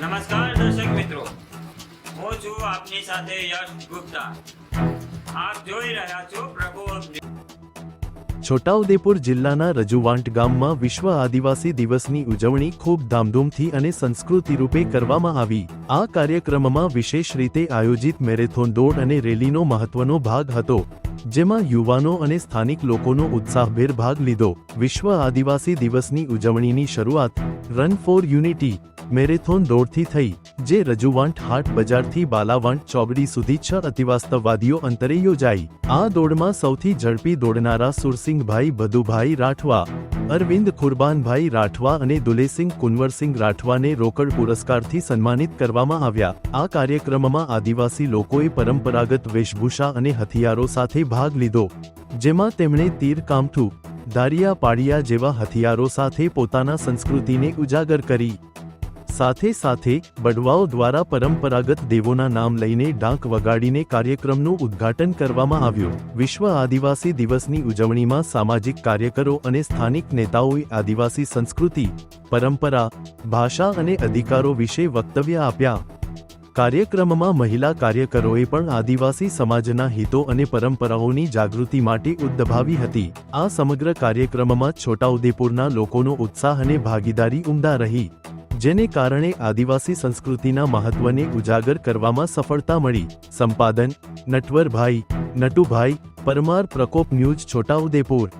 નમસ્કાર દર્શક મિત્રો. હું છું આપની સાથે યશ ગુપ્તા. આપ જોઈ રહ્યા છો પ્રભુ છોટાઉદેપુર જિલ્લાના રજુવાંટ ગામમાં વિશ્વ આદિવાસી દિવસની ઉજવણી ખૂબ ધામધૂમથી અને સંસ્કૃતિ રૂપે કરવામાં આવી. આ કાર્યક્રમમાં વિશેષ રીતે આયોજિત મેરેથોન દોડ અને રેલીનો મહત્વનો ભાગ હતો. જેમાં યુવાનો અને સ્થાનિક લોકોનો ઉત્સાહભેર ભાગ લીધો. વિશ્વ આદિવાસી દિવસની ઉજવણીની શરૂઆત રન ફોર યુનિટી મેરેથોન દોડથી થઈ, જે રજુવાંટ હાટ બજારથી બાલાવાંટ ચોબડી સુધી છ અતિવાસ્તવવાદીઓ અંતરે યોજાઈ. આ દોડમાં સૌથી ઝડપી દોડનારા સુરસિંહભાઈ ભદુભાઈ રાઠવા અરવિંદ ખુરબાનભાઈ રાઠવા અને દુલેસિંહ કુંવરસિંહ રાઠવાને રોકડ પુરસ્કારથી સન્માનિત કરવામાં આવ્યા. આ કાર્યક્રમમાં આદિવાસી લોકોએ પરંપરાગત વેશભૂષા અને હથિયારો સાથે ભાગ લીધો, જેમાં તેમણે તીર કામઠું, દારિયા પાડિયા જેવા હથિયારો સાથે પોતાના સંસ્કૃતિને ઉજાગર કરી. સાથે સાથે બડવાઓ દ્વારા પરંપરાગત દેવોના નામ લઈને ડાંક વગાડીને કાર્યક્રમનું ઉદ્ઘાટન કરવામાં આવ્યું. વિશ્વ આદિવાસી દિવસની ઉજવણીમાં સામાજિક કાર્યકરો અને સ્થાનિક નેતાઓએ આદિવાસી સંસ્કૃતિ, પરંપરા, ભાષા અને અધિકારો વિશે વક્તવ્ય આપ્યા. કાર્યક્રમમાં મહિલા કાર્યકરોએ પણ આદિવાસી સમાજના હિતો અને પરંપરાઓની જાગૃતિ માટે ઉદ્દભાવી હતી. આ સમગ્ર કાર્યક્રમમાં છોટાઉદેપુરના લોકોનો ઉત્સાહ અને ભાગીદારી ઉમદા રહી. જેને કારણે આદિવાસી સંસ્કૃતિના મહત્વને ઉજાગર કરવામાં સફળતા મળી. સંપાદન, નટવરભાઈ, નટુભાઈ, પરમાર પ્રકોપ ન્યૂઝ, છોટાઉદેપુર.